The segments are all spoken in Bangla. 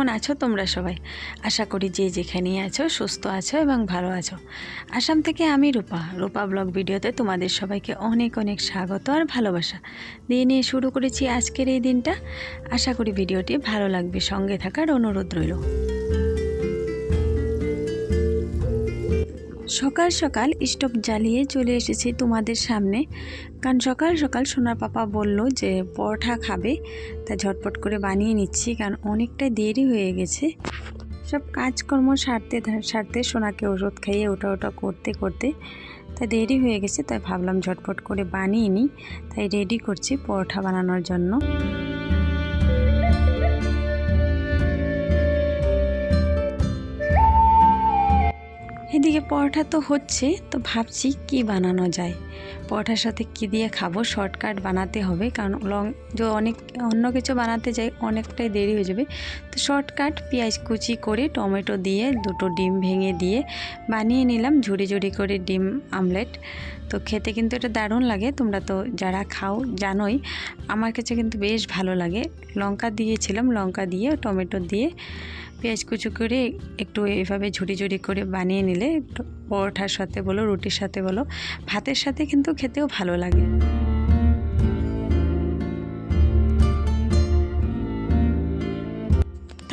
কেমন আছো তোমরা সবাই? আশা করি যে যেখানেই আছো, সুস্থ আছো এবং ভালো আছো। আসাম থেকে আমি রূপা রূপা ব্লগ ভিডিওতে তোমাদের সবাইকে অনেক অনেক স্বাগত আর ভালোবাসা। দিয়ে নিয়ে শুরু করেছি আজকের এই দিনটা। আশা করি ভিডিওটি ভালো লাগবে, সঙ্গে থাকার অনুরোধ রইল। সকাল সকাল স্টোভ জ্বালিয়ে চলে এসেছি তোমাদের সামনে। কারণ সকাল সকাল সোনার পাপা বলল যে পরোটা খাবে, তা ঝটপট করে বানিয়ে নিচ্ছি কারণ অনেকটাই দেরি হয়ে গেছে। সব কাজকর্ম সারতে সারতে সোনাকে ওষুধ খাইয়ে ওটা ওটা করতে করতে তাই দেরি হয়ে গেছে, তাই ভাবলাম ঝটপট করে বানিয়ে নিই। তাই রেডি করছি পরোটা বানানোর জন্য। এদিকে পরোটা তো হচ্ছে, তো ভাবছি কি বানানো যায়। পরোটার সাথে কি দিয়ে খাব? শর্টকাট বানাতে হবে, কারণ লং যে অনেক, অন্য কিছু বানাতে যাই অনেকটাই দেরি হয়ে যাবে। তো শর্টকাট পেঁয়াজ কুচি করে টমেটো দিয়ে দুটো ডিম ভেঙে দিয়ে বানিয়ে নিলাম ঝুড়ি ঝুড়ি করে ডিম আমলেট। তো খেতে কিন্তু এটা দারুণ লাগে, তোমরা তো যারা খাও জানোই, আমার কাছে কিন্তু বেশ ভালো লাগে। লঙ্কা দিয়েছিলাম, লঙ্কা দিয়ে, টমেটো দিয়ে পেঁয়াজ কুচু করে একটু এভাবে ঝুড়ি ঝুড়ি করে বানিয়ে নিলে একটু পরোঠার সাথে বলো, রুটির সাথে বলো, ভাতের সাথে কিন্তু খেতেও ভালো লাগে।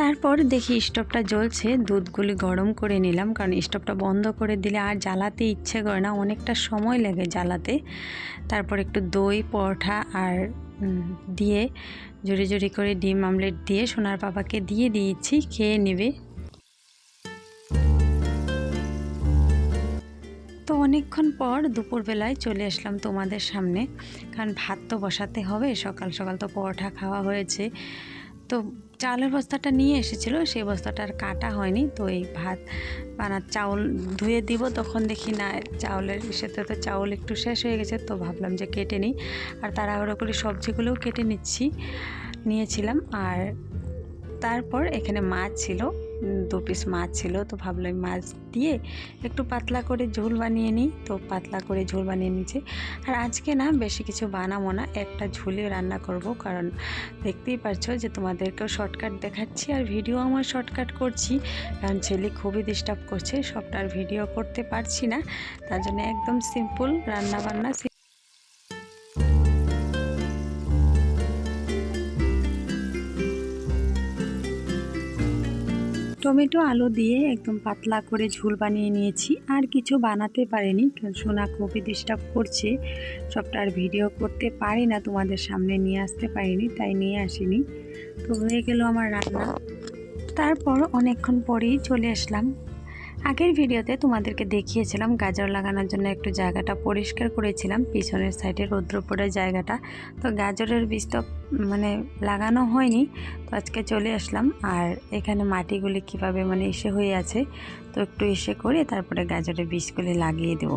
তারপর দেখি স্টোভটা জ্বলছে, দুধগুলি গরম করে নিলাম, কারণ স্টোভটা বন্ধ করে দিলে আর জ্বালাতে ইচ্ছে করে না, অনেকটা সময় লাগে জ্বালাতে। তারপর একটু দই, পরোটা আর দিয়ে জোরে জোরে করে ডিম আমলেট দিয়ে সোনার বাবাকে দিয়ে দিয়েছি, খেয়ে নেবে। তো অনেকক্ষণ পর দুপুরবেলায় চলে আসলাম তোমাদের সামনে, কারণ ভাত তো বসাতে হবে, সকাল সকাল তো পরোটা খাওয়া হয়েছে। তো চালের বস্তাটা নিয়ে এসেছিল, সেই বস্তাটা আর কাটা হয়নি। তো এই ভাত বানা চাউল ধুয়ে দিব, তখন দেখি না, চাউলের সাথে তো চাউল একটু শেষ হয়ে গেছে, তো ভাবলাম যে কেটে নিই। আর তাড়াহুড়ো করে সবজিগুলোও কেটে নিচ্ছি, নিয়েছিলাম। আর তারপর এখানে মাছ ছিল দু পিস মাছ ছিল, তো ভাবলাম মাছ দিয়ে একটু পাতলা করে ঝোল বানিয়ে নিই। তো পাতলা করে ঝোল বানিয়ে নিয়েছি। আর আজকে না বেশি কিছু বানাবো না, একটা ঝুলে রান্না করব। কারণ দেখতেই পারছ যে তোমাদেরকেও শর্টকাট দেখাচ্ছি আর ভিডিও আমার শর্টকাট করছি। কারণ ছেলে খুবই ডিস্টার্ব করছে, সবটা আর ভিডিও করতে পারছি না। তার জন্য একদম সিম্পল রান্না বান্না টমেটো আলু দিয়ে একদম পাতলা করে ঝোল বানিয়ে নিয়েছি। আর কিছু বানাতে পারিনি। সোনা খুবই ডিস্টার্ব করছে। সবটা আর ভিডিও করতে পারি না। তোমাদের সামনে নিয়ে আসতে পারিনি, তাই নিয়ে আসিনি। তো হয়ে গেল আমার রান্না। তারপর অনেকক্ষণ পরেই চলে আসলাম। আগের ভিডিওতে তোমাদেরকে দেখিয়েছিলাম গাজর লাগানোর জন্য একটু জায়গাটা পরিষ্কার করেছিলাম, পিছনের সাইডে রৌদ্রপুরের জায়গাটা। তো গাজরের বীজ তো মানে লাগানো হয়নি, তো আজকে চলে আসলাম। আর এখানে মাটিগুলি কীভাবে মানে এসে হয়ে আছে, তো একটু এসে করে তারপরে গাজরের বীজগুলি লাগিয়ে দেব।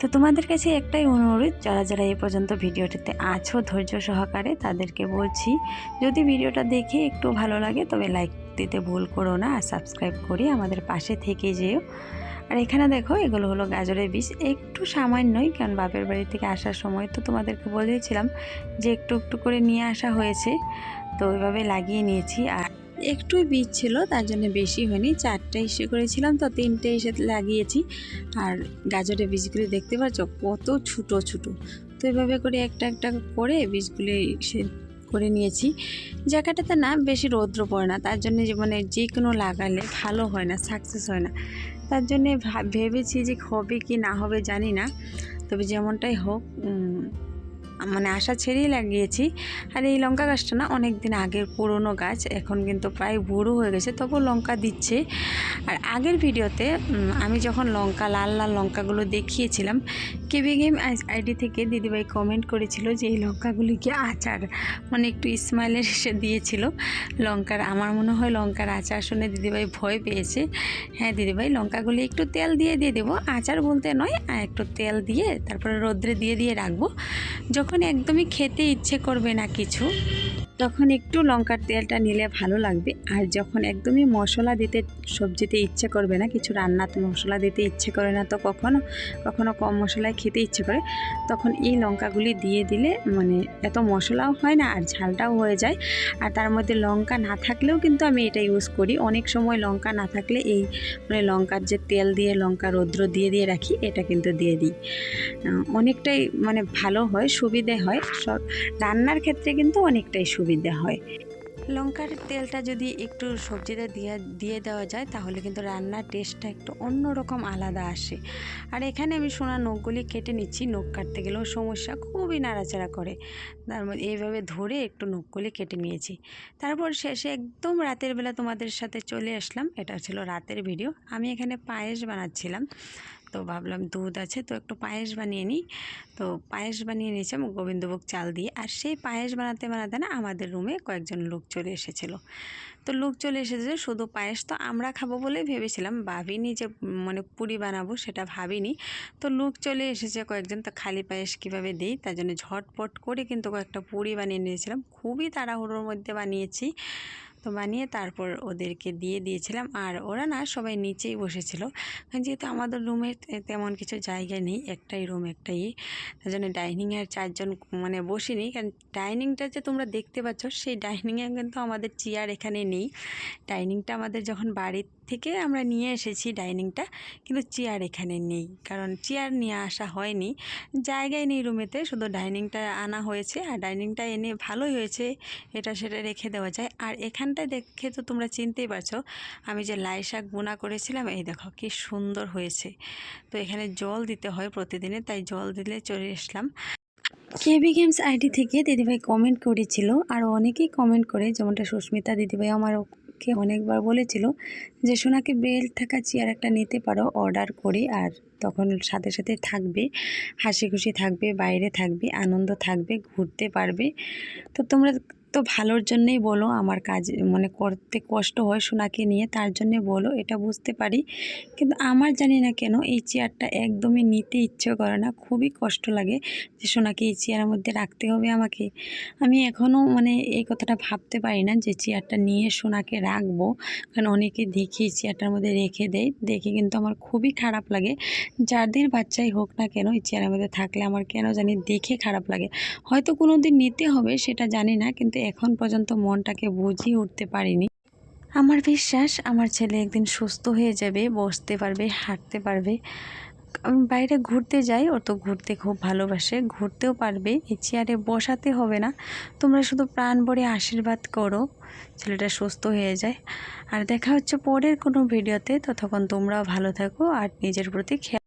তো তোমাদের কাছে একটাই অনুরোধ, যারা যারা এই পর্যন্ত ভিডিওটিতে আছো ধৈর্য সহকারে তাদেরকে বলছি, যদি ভিডিওটা দেখে একটু ভালো লাগে তবে লাইক দিতে ভুল করো না আর সাবস্ক্রাইব করে আমাদের পাশে থেকে যেও। আর এখানে দেখো, এগুলো হলো গাজরের বীজ। একটু সামান্যই, কারণ বাপের বাড়ি থেকে আসার সময় তো তোমাদেরকে বলেছিলাম যে একটু একটু করে নিয়ে আসা হয়েছে। তো ওইভাবে লাগিয়ে নিয়েছি। আর একটুই বীজ ছিল, তার জন্য বেশি হয়নি। চারটে এসে করেছিলাম, তো তিনটে এসে লাগিয়েছি। আর গাজরের বীজগুলি দেখতে পাচ্ছ, কত ছোটো ছোটো। তো এভাবে করে একটা একটা করে বীজগুলি করে নিয়েছি। জায়গাটাতে না বেশি রৌদ্র পড়ে না, তার জন্য যে মানে যে কোনো লাগালে ভালো হয় না সাকসেস হয় না। তার জন্যে ভেবেছি যে হবে কি না হবে জানি না, তবে যেমনটাই হোক মানে আশা ছেড়েই লাগিয়েছি। আর এই লঙ্কা গাছটা না অনেক দিন আগের পুরনো গাছ, এখন কিন্তু প্রায় বুড়ো হয়ে গেছে তবু লঙ্কা দিচ্ছে। আর আগের ভিডিওতে আমি যখন লঙ্কা, লাল লাল লঙ্কাগুলো দেখিয়েছিলাম কেবি গেম আইডি থেকে দিদিভাই কমেন্ট করেছিল যে এই লঙ্কাগুলিকে আচার? মানে একটু স্মাইলের এসে দিয়েছিল। লঙ্কার, আমার মনে হয় লঙ্কার আচার শুনে দিদিভাই ভয় পেয়েছে। হ্যাঁ দিদিভাই, লঙ্কাগুলি একটু তেল দিয়ে দিয়ে দেবো। আচার বলতে নয়, একটু তেল দিয়ে, তারপরে রোদ্রে দিয়ে দিয়ে রাখব। যখন একদমই খেতে ইচ্ছে করবে না কিছু তখন একটু লঙ্কার তেলটা নিলে ভালো লাগবে। আর যখন একদমই মশলা দিতে সবজিতে ইচ্ছে করবে না, কিছু রান্নাতে মশলা দিতে ইচ্ছে করে না তো কখনো কখনো কম মশলায় খেতে ইচ্ছে করে, তখন এই লঙ্কাগুলি দিয়ে দিলে মানে এত মশলাও হয় না আর ঝালটাও হয়ে যায়। আর তার মধ্যে লঙ্কা না থাকলেও কিন্তু আমি এটা ইউজ করি। অনেক সময় লঙ্কা না থাকলে এই মানে লঙ্কার যে তেল দিয়ে, লঙ্কা রৌদ্র দিয়ে দিয়ে রাখি, এটা কিন্তু দিয়ে দিই। অনেকটাই মানে ভালো হয়, সুবিধে হয়। সব রান্নার ক্ষেত্রে কিন্তু অনেকটাই সুবিধে হয়। লঙ্কার তেলটা যদি একটু সবজিতে দিয়ে দিয়ে দেওয়া যায়, তাহলে কিন্তু রান্নার টেস্টটা একটু অন্যরকম আলাদা আসে। আর এখানে আমি সোনা নখগুলি কেটে নিচ্ছি, নখ কাটতে গেলেও সমস্যা, খুবই নাড়াচাড়া করে। তার মধ্যে এইভাবে ধরে একটু নখগুলি কেটে নিয়েছি। তারপর শেষে একদম রাতের বেলা তোমাদের সাথে চলে আসলাম, এটা ছিল রাতের ভিডিও। আমি এখানে পায়েস বানাচ্ছিলাম। তো ভাবলাম দুধ আছে, তো একটু পায়েস বানিয়ে নিই। তো পায়েস বানিয়ে নিয়েছিলাম গোবিন্দভোগ চাল দিয়ে। আর সেই পায়েস বানাতে বানাতে না আমাদের রুমে কয়েকজন লোক চলে এসেছিল। তো লোক চলে এসেছে শুধু পায়েস তো আমরা খাব বলে ভেবেছিলাম, ভাবিনি যে মানে পুরি বানাবো সেটা ভাবিনি। তো লোক চলে এসেছে কয়েকজন, তো খালি পায়েস কীভাবে দিই তার জন্য ঝটপট করে কিন্তু কয়েকটা পুরি বানিয়ে নিয়েছিলাম। খুবই তাড়াহুড়োর মধ্যে বানিয়েছি। তো বানিয়ে তারপর ওদেরকে দিয়ে দিয়েছিলাম। আর ওরা না সবাই নিচেই বসেছিল। যেহেতু আমাদের রুমে তেমন কিছু জায়গা নেই। একটাই রুম, একটাই তার জন্য ডাইনিংয়ে আর চারজন মানে বসিনি। কারণ ডাইনিংটা যে তোমরা দেখতে পাচ্ছ, সেই ডাইনিংয়ে কিন্তু আমাদের চেয়ার এখানে নেই। ডাইনিংটা আমাদের যখন বাড়ির থেকে আমরা নিয়ে এসেছি ডাইনিংটা, কিন্তু চেয়ার এখানে নেই। কারণ চেয়ার নিয়ে আসা হয়নি। জায়গায় নেই রুমেতে। শুধু ডাইনিংটা আনা হয়েছে। আর ডাইনিংটা এনে ভালোই হয়েছে। এটা সেটা রেখে দেওয়া যায়। আর এখানটায় দেখে তো তোমরা চিনতেই পারছ। আমি যে লাই শাক বোনা করেছিলাম, এই দেখো কি সুন্দর হয়েছে। তো এখানে জল দিতে হয় প্রতিদিনে, তাই জল দিলে চলে আসলাম। কেবি গেমস আইডি থেকে দিদিভাই কমেন্ট করেছিল, আর অনেকেই কমেন্ট করে, যেমনটা সুস্মিতা দিদিভাই আমার ওকে অনেকবার বলেছিল যে, সোনাকে বেল থাকা চেয়ার একটা নিতে পারো অর্ডার করে, আর তখন সাথে সাথে থাকবে, হাসি খুশি থাকবে, বাইরে থাকবে, আনন্দ থাকবে, ঘুরতে পারবে। তো তোমরা তো ভালোর জন্যই বলো আমার কাজ মানে করতে কষ্ট হয় সোনাকে নিয়ে, তার জন্যে বলো, এটা বুঝতে পারি। কিন্তু আমার জানি না কেন, এই চেয়ারটা একদমই নিতে ইচ্ছে করে না, খুবই কষ্ট লাগে যে সোনাকে এই চেয়ারের মধ্যে রাখতে হবে আমাকে। আমি এখনও মানে এই কথাটা ভাবতে পারি না যে চেয়ারটা নিয়ে সোনাকে রাখব, কারণ অনেকে দেখি চেয়ারটার মধ্যে রেখে দেয়, দেখে কিন্তু আমার খুবই খারাপ লাগে। যাদের বাচ্চাই হোক না কেন, এই চেয়ারের মধ্যে থাকলে আমার কেন জানি দেখে খারাপ লাগে। হয়তো কোনো দিন নিতে হবে, সেটা জানি না, কিন্তু এখন পর্যন্ত মনটাকে বুঝিয়ে উঠতে পারিনি। আমার বিশ্বাস, আমার ছেলে একদিন সুস্থ হয়ে যাবে, বসতে পারবে, হাঁটতে পারবে। বাইরে ঘুরতে যাই ও তো ঘুরতে খুব ভালোবাসে, ঘুরতেও পারবে, এই চেয়ারে বসাতে হবে না। তোমরা শুধু প্রাণ ভরে আশীর্বাদ করো, ছেলেটা সুস্থ হয়ে যায়। আর দেখা হচ্ছে পরের কোনো ভিডিওতে, ততক্ষণ তোমরাও ভালো থাকো আর নিজের প্রতি খেয়াল